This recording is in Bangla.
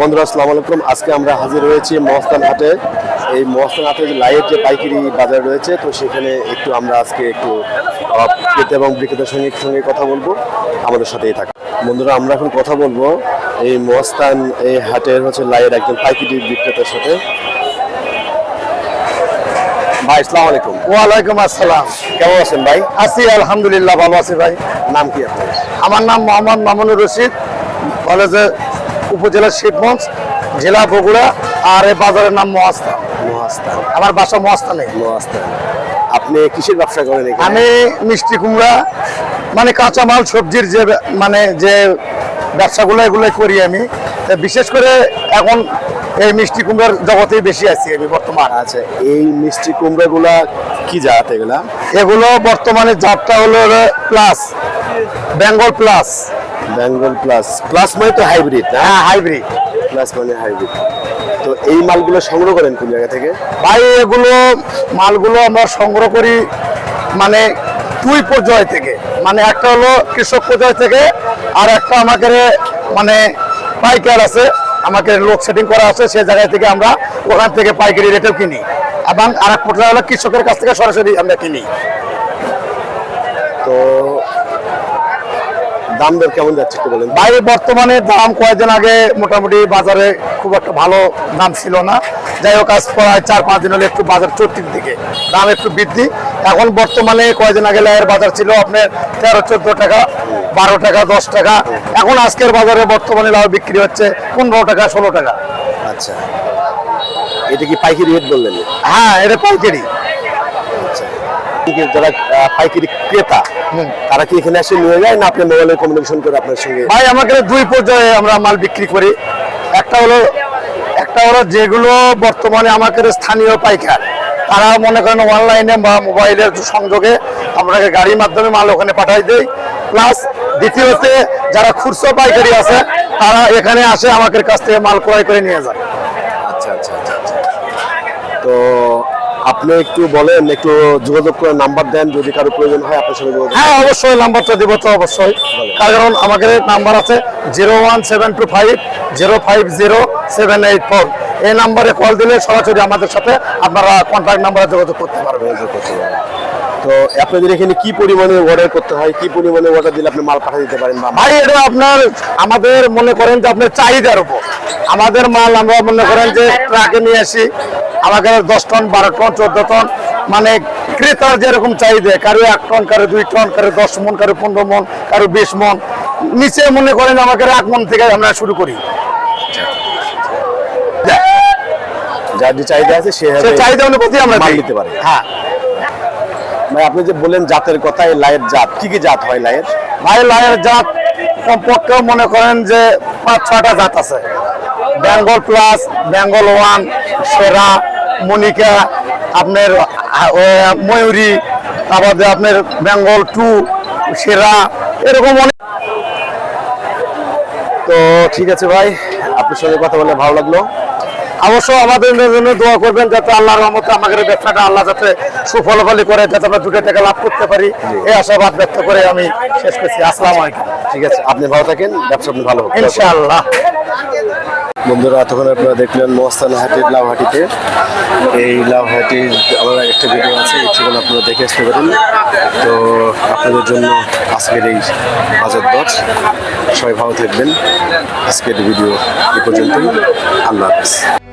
বন্ধুরা আসসালামু আলাইকুম। আজকে আমরা হাজির হয়েছি মহস্তান হাটে। এই মহস্তান হাটে যে লাইয়ের যে পাইকারি বাজার রয়েছে তো সেখানে একটু আমরা আজকে একটু ক্রেতা এবং বিক্রেতার সঙ্গে সঙ্গে কথা বলব। আমাদের সাথেই থাক। বন্ধুরা আমরা এখন কথা বলব এই মহস্তান এই হাটের হচ্ছে লাইয়ের একজন পাইকারি বিক্রেতার সাথে। ভাই আসসালামু আলাইকুম। ওয়ালাইকুম আসসালাম। কেমন আছেন ভাই? আছি আলহামদুলিল্লাহ ভালো আছি ভাই। নাম কি আপনার? আমার নাম মোহাম্মদ মামুনুর রশিদ। কলেজে উপজেলা শিবগঞ্জ জেলা বগুড়া আর এই বাজারের নাম মহাস্থান মহাস্তান আমার বাসা মহাস্থানে মহাস্তান আপনি কিসের ব্যবসা করেন? আমি মিষ্টি কুমড়া মানে কাঁচামাল সবজির যে মানে যে ব্যবসাগুলো এগুলো করি আমি। বিশেষ করে এখন এই মিষ্টি কুমড়ার জগতেই বেশি আছি আমি বর্তমান। আছে এই মিষ্টি কুমড়াগুলা কি জাত এগুলা? এগুলো বর্তমানে জাতটা হলো plus Bengal plus. Bengal plus plus মানে তো হাইব্রিড হ্যাঁ হাইব্রিড। প্লাস মানে হাইব্রিড। তো এই মালগুলো সংগ্রহ করেন কোন জায়গা থেকে? ভাই এগুলো মালগুলো আমরা সংগ্রহ করি মানে দুই পর্যায় থেকে। মানে একটা হলো কৃষক পর্যায় থেকে আর একটা আমাকে মানে পাইকার আছে আমাকে লোক সেটিং করা আছে সেই জায়গা থেকে আমরা ওখান থেকে পাইকারি রেটেও কিনি। এবং আর এক পর্যায়ে হলো কৃষকের কাছ থেকে সরাসরি আমরা কিনি। তো দাম দর কেমন যাচ্ছে একটু বলেন। ভাই বর্তমানে দাম কয়েকদিন আগে মোটামুটি বাজারে খুব একটা ভালো দাম ছিল না। যাই হোক আজ প্রায় চার পাঁচ দিন হলে একটু বাজার চর্তির দিকে। দাম একটু বৃদ্ধি। এখন বর্তমানে কয়েকদিন আগে লাইয়ের বাজার ছিল আপনার তেরো চোদ্দ টাকা বারো টাকা দশ টাকা। এখন আজকের বাজারে বর্তমানে লাউ বিক্রি হচ্ছে পনেরো টাকা ষোলো টাকা। আচ্ছা। এটা কি পাইকারি রেট বললেন? হ্যাঁ এটা পাইকারি। যারা পাইকারি ক্রেতা তারা কি এখানে এসে নিয়ে যায় না আপনি মোবাইলে কমিউনিকেশন করে আপনার সঙ্গে? ভাই আমাকে দুই পর্যায়ে আমরা মাল বিক্রি করি। একটা হলো একটা হলো যেগুলো বর্তমানে আমাকে স্থানীয় পাইকার। তারা মনে করেন অনলাইনে বা মোবাইলের সংযোগে আপনাকে গাড়ির মাধ্যমে মাল ওখানে পাঠাই দেই প্লাস দ্বিতীয়তে যারা খুচরো পাইকারি আছে তারা এখানে আসে আমাদের কাছ থেকে মাল ক্রয় করে নিয়ে যায়। আচ্ছা আচ্ছা আচ্ছা আচ্ছা। তো আপনি একটু বলেন একটু যোগাযোগ করে নাম্বার দেন যদি কারও প্রয়োজন হয় আপনার সঙ্গে যোগাযোগ হ্যাঁ অবশ্যই নাম্বারটা দিব তো অবশ্যই। কারণ আমাদের নাম্বার আছে zero one seven two five zero five zero seven eight four এই নাম্বারে কল দিলে সরাসরি আমাদের সাথে আপনারা কন্ট্যাক্ট নাম্বারে যোগাযোগ করতে পারবেন। তো আপনাদের এখানে কি পরিমাণে অর্ডার করতে হয় কি পরিমাণে অর্ডার দিলে আপনি মাল পাঠিয়ে দিতে পারেন ভাই এটা আপনার আমাদের মনে করেন যে আপনার চাহিদার উপর। আমাদের মাল আমরা মনে করেন যে ট্রাকে নিয়ে আসি আমাদের দশ টন বারো টন চোদ্দ টন মানে ক্রেতার যেরকম চাহিদা কারও এক টন কারও দুই টন কারও দশ মন কারও পনেরো মন কারও বিশ মন নিচে মনে করেন আমাকে এক মন থেকে আমরা শুরু করি। যার যে চাহিদা আছে সে চাহিদা অনুপাতে আমরা দিতে পারে। হ্যাঁ। ভাই আপনি যে জাতের কথা এই লায়ের জাত কি কি জাত হয় লায়ের? ভাই লায়ের জাত কমপক্ষে মনে করেন যে পাঁচ ছটা জাত আছে। বেঙ্গল প্লাস বেঙ্গল ওয়ান সেরা মনিকা আপনার ময়ূরী তারপরে আপনার বেঙ্গল টু সেরা এরকম অনেক। তো ঠিক আছে ভাই আপনার সঙ্গে কথা বলে ভালো লাগল। অবশ্য আমাদের জন্য দোয়া করবেন যাতে আল্লাহর রহমতে আমাদের ব্যবসাটা আল্লাহ যাতে সুফলফলি করে যাতে আমরা দুটো টাকা লাভ করতে পারি। এই আশাবাদ ব্যক্ত করে আমি শেষ করছি। আসসালামু আলাইকুম। ঠিক আছে আপনি ভালো থাকেন ব্যবসা আপনি ভালো। ইনশাআল্লাহ। বন্ধুরা, এতক্ষণ আপনারা দেখলেন মস্তান হাটের লাউহাটিতে। এই লাউহাটির আমার একটা ভিডিও আছে ঠিকানা আপনারা দেখে আসতে পারেন। তো আপনাদের জন্য আজকের এই বাজার দর সবাই ভালো থাকবেন। আজকের ভিডিও এ পর্যন্তই। আল্লাহ হাফিজ।